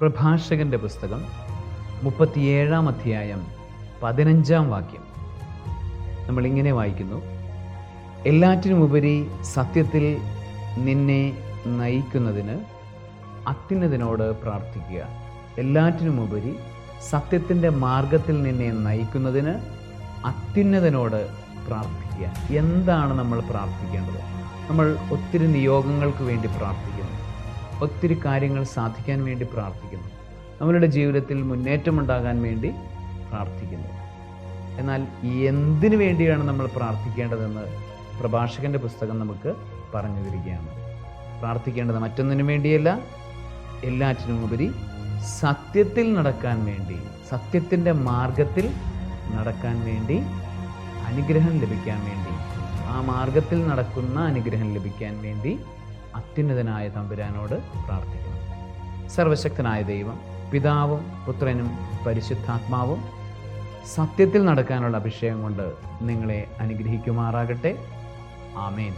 പ്രഭാഷകന്റെ പുസ്തകം മുപ്പത്തിയേഴാം അധ്യായം പതിനഞ്ചാം വാക്യം. നമ്മളിങ്ങനെ വായിക്കുന്നു. എല്ലാറ്റിനുമുപരി സത്യത്തിൽ നിന്നെ നയിക്കുന്നതിന് അത്യുന്നതിനോട് പ്രാർത്ഥിക്കുക. എല്ലാറ്റിനുമുപരി സത്യത്തിന്റെ മാർഗത്തിൽ നിന്നെ നയിക്കുന്നതിന് അത്യുന്നതനോട് പ്രാർത്ഥിക്കുക. എന്താണ് നമ്മൾ പ്രാർത്ഥിക്കേണ്ടത്? നമ്മൾ ഒത്തിരി നിയോഗങ്ങൾക്ക് വേണ്ടി പ്രാർത്ഥിക്കുന്നു. ഒത്തിരി കാര്യങ്ങൾ സാധിക്കാൻ വേണ്ടി പ്രാർത്ഥിക്കുന്നു. നമ്മളുടെ ജീവിതത്തിൽ മുന്നേറ്റമുണ്ടാകാൻ വേണ്ടി പ്രാർത്ഥിക്കുന്നു. എന്നാൽ എന്തിനു വേണ്ടിയാണ് നമ്മൾ പ്രാർത്ഥിക്കേണ്ടതെന്ന് പ്രഭാഷകന്റെ പുസ്തകം നമുക്ക് പറഞ്ഞു തരികയാണ്. പ്രാർത്ഥിക്കേണ്ടത് മറ്റൊന്നിനു വേണ്ടിയല്ല എല്ലാറ്റിനും ഉപരി സത്യത്തിൽ നടക്കാൻ വേണ്ടി സത്യത്തിന്റെ മാർഗത്തിൽ നടക്കാൻ വേണ്ടി അനുഗ്രഹം ലഭിക്കാൻ വേണ്ടി ആ മാർഗത്തിൽ നടക്കുന്ന അനുഗ്രഹം ലഭിക്കാൻ വേണ്ടി അത്യുന്നതനായ തമ്പുരാനോട് പ്രാർത്ഥിക്കണം. സർവശക്തനായ ദൈവം പിതാവും പുത്രനും പരിശുദ്ധാത്മാവും സത്യത്തിൽ നടക്കാനുള്ള അഭിഷേകം കൊണ്ട് നിങ്ങളെ അനുഗ്രഹിക്കുമാറാകട്ടെ. ആമേൻ.